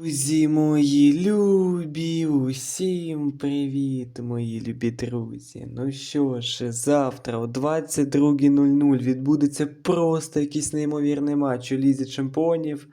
Друзі мої любі, усім привіт, мої любі друзі. Ну що ж, завтра о 22.00 відбудеться просто якийсь неймовірний матч у Лізі Чемпіонів.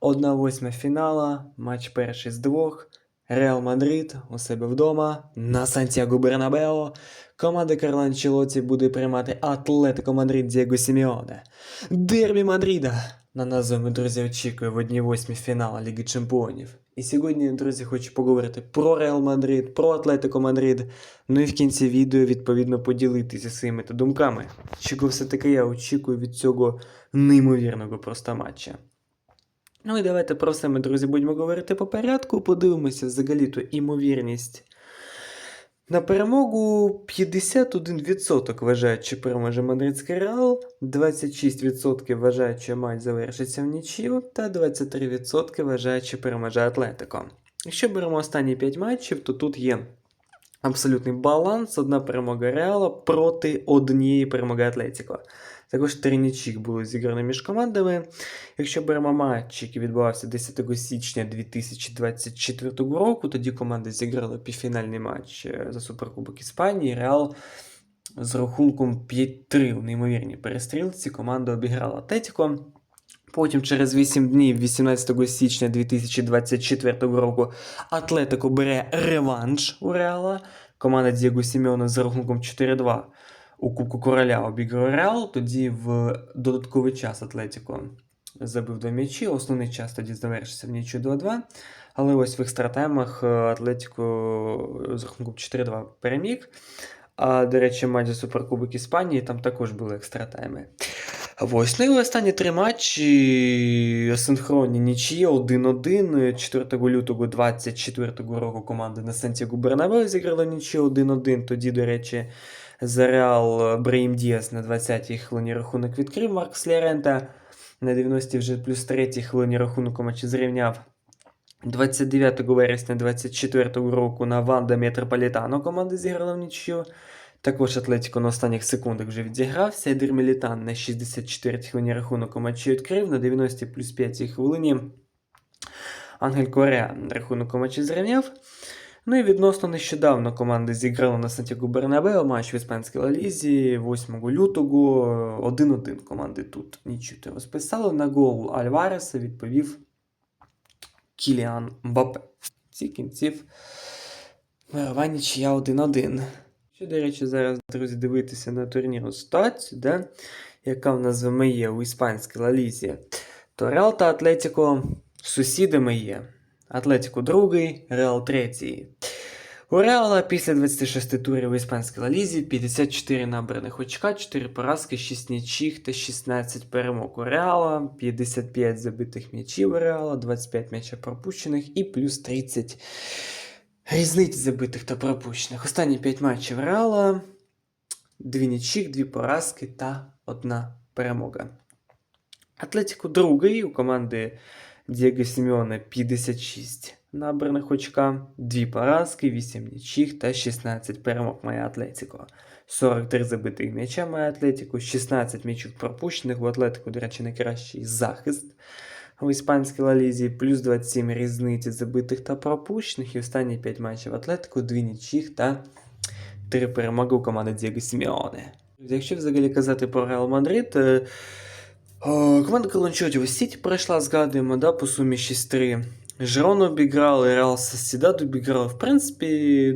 1-8 фінала, матч перший з двох. Реал Мадрид у себе вдома на Сантьяго Бернабео. Команда Карла Анчелоті буде приймати Атлетико Мадрид Дієго Сімеоне. Дербі Мадрида. На нас з вами, друзі, очікує в одній восьмій фінала Ліги Чемпіонів. І сьогодні, друзі, хочу поговорити про Реал Мадрид, про Атлетико Мадрид. Ну і в кінці відео, відповідно, поділитися своїми та думками. Чого все-таки я очікую від цього неймовірного просто матча. Ну і давайте про все ми, друзі, будемо говорити по порядку. Подивимося взагалі-то імовірність. На перемогу 51% вважають, що переможе Мадридський Реал, 26% вважають, що матч завершиться в нічию, та 23% вважають, що переможе Атлетико. Якщо беремо останні 5 матчів, то тут є абсолютний баланс: одна перемога Реала проти однієї перемоги Атлетико. Також три нічих було зіграно між командами. Якщо беремо матч, який відбувався 10 січня 2024 року, тоді команди зіграли півфінальний матч е, за Суперкубок Іспанії. Реал з рахунком 5-3 у неймовірній перестрілці команда обіграла Атлетико. Потім через 8 днів, 18 січня 2024 року, Атлетико бере реванш у Реала. Команда Дієго Сімеона з рахунком 4-2 у Кубку Короля обіграв Реал. Тоді в додатковий час Атлетико забив до м'ячі. Основний час тоді завершився в нічю 2-2. Але ось в екстратаймах е, Атлетико з рахунком 4-2 переміг. А, до речі, матч за Суперкубок Іспанії там також були екстратайми. Ось, ну і останні три матчі асинхронні нічия 1-1. 4 лютого 24 року команда на Сантьяго Бернабеу зіграла нічию 1-1. Тоді, до речі, за Реал Брейм Діас на 20-й хвилині рахунок відкрив Маркс Лярента. На 90-й вже плюс 3 хвилині рахунок у матчі зрівняв. 29 вересня 24 року на Ванда Метрополітано команда зіграла в нічию. Також Атлетіко на останніх секундах вже відзігрався. Едер Мілітан на 64-й хвилині рахунок у матчі відкрив. На 90 плюс 5 хвилині Ангель Кореа рахунок у матчі зрівняв. Ну і відносно нещодавно команди зіграли на Сантьяго Бернабео матч в іспанській Лалізі 8 лютого. 1-1 команди тут нічого розписали. На гол Альвареса відповів Кіліан Мбапе. Ці кінців мирова нічия 1-1. Що, до речі, зараз, друзі, дивитися на турнірну ситуацію, да? яка в нас є у іспанській Лалізі, то Реал та Атлетіко сусідами є. Атлетико другий, Реал третій. У Реала після 26 турів у іспанській Лалізі 54 набраних очка, 4 поразки, 6 нічих та 16 перемог у Реала, 55 забитих м'ячів у Реала, 25 м'ячів пропущених і плюс 30 різниць забитих та пропущених. Останні 5 матчів Реала, 2 нічих, 2 поразки та 1 перемога. Атлетико другий у команди Дієго Сімеона 56 набраних очка, 2 поразки, 8 нічих та 16 перемог має Атлетико. 43 забитих м'яча має Атлетико, 16 м'ячів пропущених. У Атлетико, до речі, найкращий захист в іспанській лалізі, плюс 27 різниці забитих та пропущених. І останні 5 матчів Атлетико, 2 нічих та 3 перемоги у команди Дієго Сімеоне. Якщо взагалі казати про Реал Мадрид, е, команда Каланчоті ось Сіті пройшла, згадуємо, да, по сумі 6-3. Жирон обіграли, Реал Сосідад обіграли. В принципі,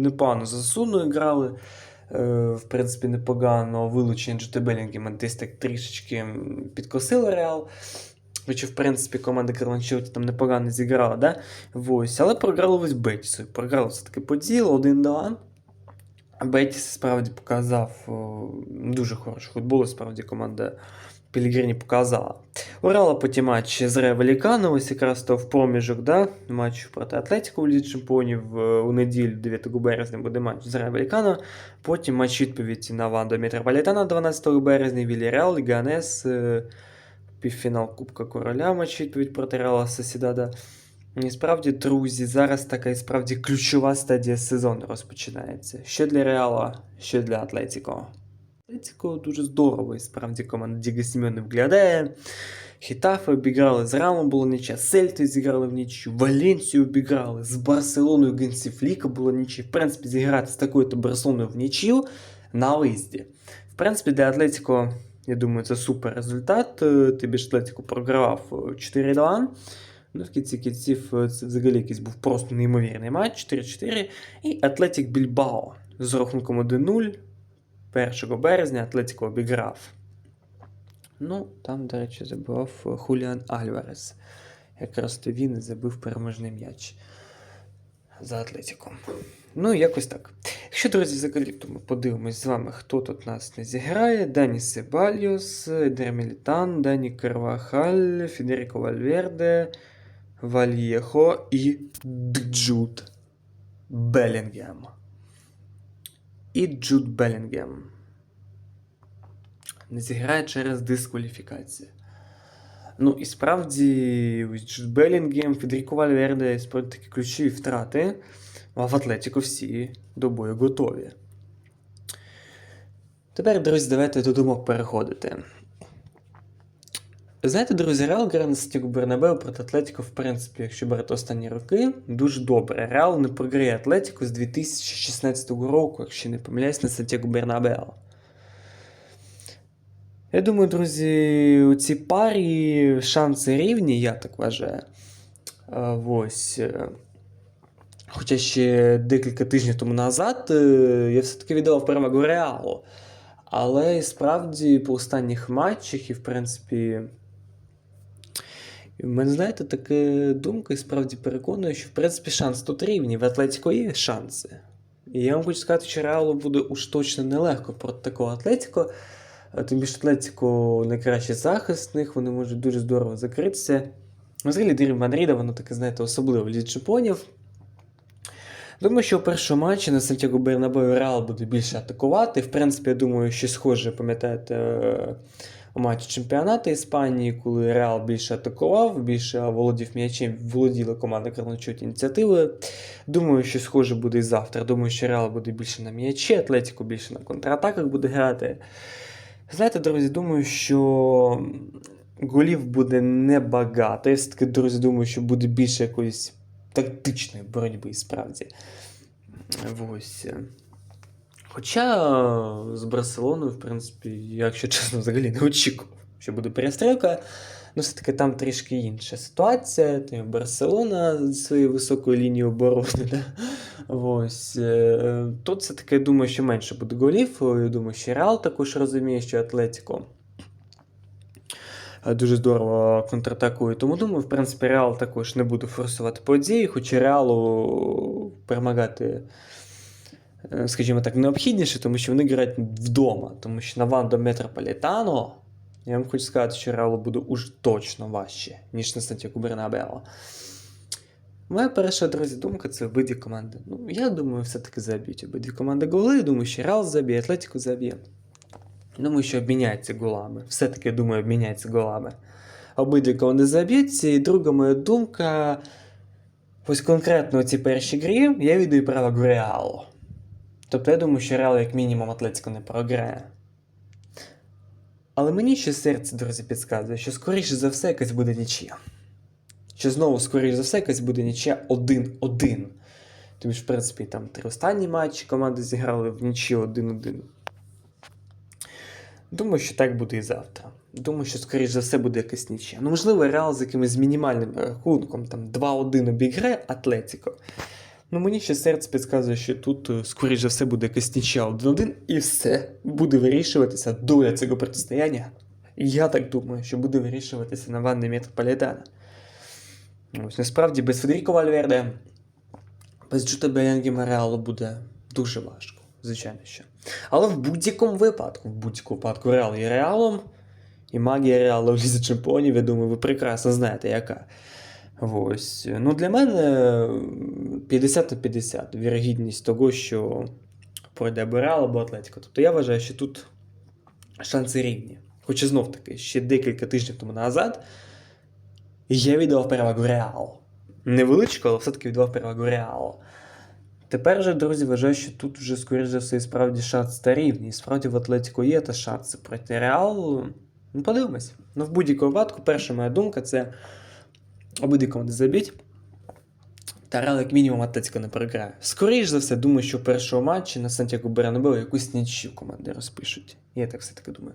непогано за Суну грали. Е, в принципі, непогано вилучені Джоте Белінгема десь так трішечки підкосили Реал. Хоча, в принципі, команда Карланчоті там непогано зіграла, да? Ось. але програли ось Бетісу. Програли все-таки по ділу 1-2. Бетіс справді показав о, дуже хороший футбол, і справді команда Пілігрині показала. Урала потім матч з Ревеліканом, ось якраз то в проміжок да, матчу проти Атлетіко у Лізі Чемпіонів е, у неділю 9 березня буде матч з Ревеліканом. Потім матч відповідь на Вандо Метрополітана 12 березня, Віліріал, Ганес, е, півфінал Кубка Короля, матч відповідь проти Реала Сосідада. І справді, друзі, зараз така і справді ключова стадія сезону розпочинається. Що для Реала, що для Атлетіко. Атлетико дуже здорово, і справді команда Діга Сімеона виглядає. Хітафи обіграли, з Рамом було нічия, з Сельтою зіграли в нічю, Валенсію обіграли, з Барселоною Генсіфліка було нічия. В принципі, зіграти з такою-то Барселоною в нічю на виїзді. В принципі, для Атлетико, я думаю, це супер результат. Е, Тобі ж Атлетико програвав е, 4-2. Ну, в кінці кінців е, це взагалі якийсь був просто неймовірний матч 4-4. І Атлетик Більбао з рахунком 1-0. 1 березня Атлетико обіграв. Ну, там, до речі, забивав е, Хуліан Альварес. Якраз то він забив переможний м'яч за Атлетиком. Ну, якось так. Якщо, друзі, взагалі, то ми подивимось з вами, хто тут нас не зіграє. Дані Себальос, Едер Мілітан, Дані Карвахаль, Федеріко Вальверде, Вальєхо і Джуд Белінгем. І Джуд Белінгем. Не зіграє через дискваліфікацію. Ну і справді, Джуд Белінгем, Федеріко Вальверде справді такі ключові втрати. А в Атлетіко всі до бою готові. Тепер, друзі, давайте до думок переходити. Знаєте, друзі, Реал грає на Сантьяго Бернабеу проти Атлетіко, в принципі, якщо брати останні роки, дуже добре. Реал не програє Атлетіко з 2016 року, якщо не помиляюсь, на Сантьяго Бернабеу. Я думаю, друзі, у цій парі шанси рівні, я так вважаю. Ось. е, Хоча ще декілька тижнів тому назад е, я все-таки віддавав перевагу Реалу. Але справді по останніх матчах, і в принципі. В мене, знаєте, така думка і справді переконує, що в принципі шанс тут рівні. В Атлетіко є шанси. І я вам хочу сказати, що Реалу буде уж точно нелегко проти такого Атлетіко. Е, Тим більше Атлетіко найкращий захист в них, вони можуть дуже здорово закритися. Взагалі, лідерів Мадрида, воно таке, знаєте, особливо в Лізі Чемпіонів. Думаю, що у першому матчі на Сантьяго Бернабеу Реал буде більше атакувати. В принципі, я думаю, що схоже, пам'ятаєте, у матчі чемпіонату Іспанії, коли Реал більше атакував, більше володів м'ячем, володіла команда Карначут ініціативою. Думаю, що схоже буде і завтра. Думаю, що Реал буде більше на м'ячі, Атлетіко більше на контратаках буде грати. Знаєте, друзі, думаю, що голів буде небагато. Я все-таки, друзі, думаю, що буде більше якоїсь тактичної боротьби, справді. Ось. Хоча з Барселоною, в принципі, якщо чесно, взагалі не очікував, що буде перестрілка. Ну, все-таки там трішки інша ситуація. Там Барселона зі своєю високою лінією оборони. Да? Ось. е, Тут все-таки я думаю, що менше буде голів. Я думаю, що Реал також розуміє, що Атлетіко е, дуже здорово контратакує. Тому думаю, в принципі, Реал також не буде форсувати події, хоча Реалу перемагати, е, скажімо так, необхідніше, тому що вони грають вдома. Тому що на Вандо Метрополітано, я вам хочу сказати, що Реалу буде уж точно важче, ніж на Сантьяго Бернабео. Моя перша, друзі, думка це обидві команди. Ну, я думаю, все-таки заб'ють обидві команди голи. Думаю, що Реал заб'є, Атлетико заб'є. Думаю, що обміняються голами. Все-таки, думаю, обміняються голами. Обидві команди заб'ються. І друга моя думка. Ось конкретно у цій першій грі я віддаю право Реалу. Тобто я думаю, що Реал, як мінімум, Атлетико не програє. Але мені ще серце, друзі, підказує, що скоріше за все якась буде нічия. Що знову, скоріше за все, якась буде нічия 1-1. Тому що, в принципі, там три останні матчі команди зіграли в нічию 1-1. Думаю, що так буде і завтра. Думаю, що, скоріш за все, буде якась нічия. Ну, можливо, Реал з якимось мінімальним рахунком, там 2-1 обіграє Атлетіко. Ну, мені ще серце підказує, що тут, е, скоріш за все, буде якась нічия 1-1, і все буде вирішуватися доля цього протистояння. Я так думаю, що буде вирішуватися на ванні Метрополітана. Ось насправді без Федеріко Вальверде, без Джута Белінгема Реалу буде дуже важко, звичайно що. Але в будь-якому випадку, в будь-якому випадку Реал є Реалом, і магія Реала в Лізі Чемпіонів, я думаю, ви прекрасно знаєте, яка. Ось. Ну, для мене 50 на 50 вірогідність того, що пройде або Реал, або Атлетико. Тобто я вважаю, що тут шанси рівні. Хоча знов таки, ще декілька тижнів тому назад я віддав перевагу Реалу. Невеличку, але все-таки віддав перевагу Реалу. Тепер же, друзі, вважаю, що тут вже, скоріш за все, і справді шанс та рівні. І справді в Атлетико є та шанси проти Реалу. Ну, подивимось. Ну, в будь-якому випадку, перша моя думка це обидві команди забіть. Та як мінімум, Атлетико не програє. Скоріш за все, думаю, що в першому матчі на Сантьяго Бернабеу якусь нічю команди розпишуть. Я так все-таки думаю.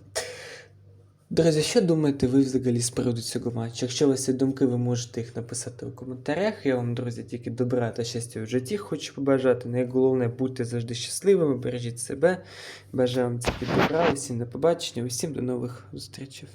Друзі, що думаєте ви взагалі з приводу цього матчу? Якщо у вас є думки, ви можете їх написати у коментарях. Я вам, друзі, тільки добра та щастя в житті хочу побажати. Найголовне, будьте завжди щасливими, бережіть себе. Бажаю вам тільки добра, усім до побачення, усім до нових зустрічей.